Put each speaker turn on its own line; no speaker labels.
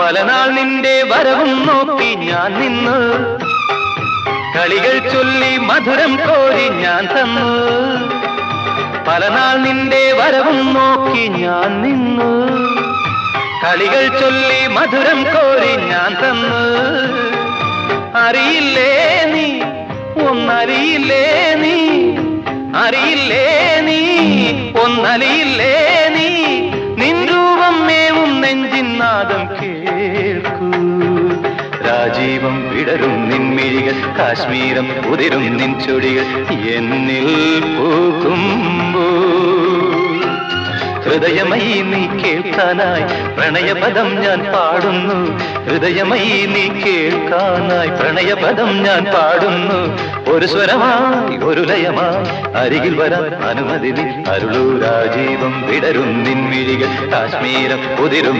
പല നാൾ നിന്റെ വരവും നോക്കി ഞാൻ നിന്നു. കളികൾ ചൊല്ലി മധുരം കോരി ഞാൻ തന്നു. പല നാൾ നിന്റെ വരവും നോക്കി ഞാൻ നിന്നു. കളികൾ ചൊല്ലി മധുരം കോരി ഞാൻ തന്നു. അറിയില്ലേ നീ? ഒന്നറിയില്ലേ നീ? അറിയില്ലേ നീ? ഒന്നറിയില്ലേ നീ? നിൻ രൂപം മേവും നെഞ്ചിൻ നാദം കേൾക്കൂ രാജീവം വിടരും നിൻമിഴികൾ കാശ്മീരം ഉതിരും നിൻ ചൊടികൾ എന്നിൽ പൂക്കുമ്പോ. ഹൃദയമൈ നീ കേൾക്കാനായി പ്രണയപദം ഞാൻ പാടുന്നു. ഹൃദയമൈ നീ കേൾക്കാനായി പ്രണയപദം ഞാൻ പാടുന്നു. ഒരു സ്വരമായി ഒരു ലയമായി അരികിൽ വരാൻ അനുമതി അരുളൂ രാജീവം വിടരും നിൻമിഴികൾ കാശ്മീരം ഉതിരും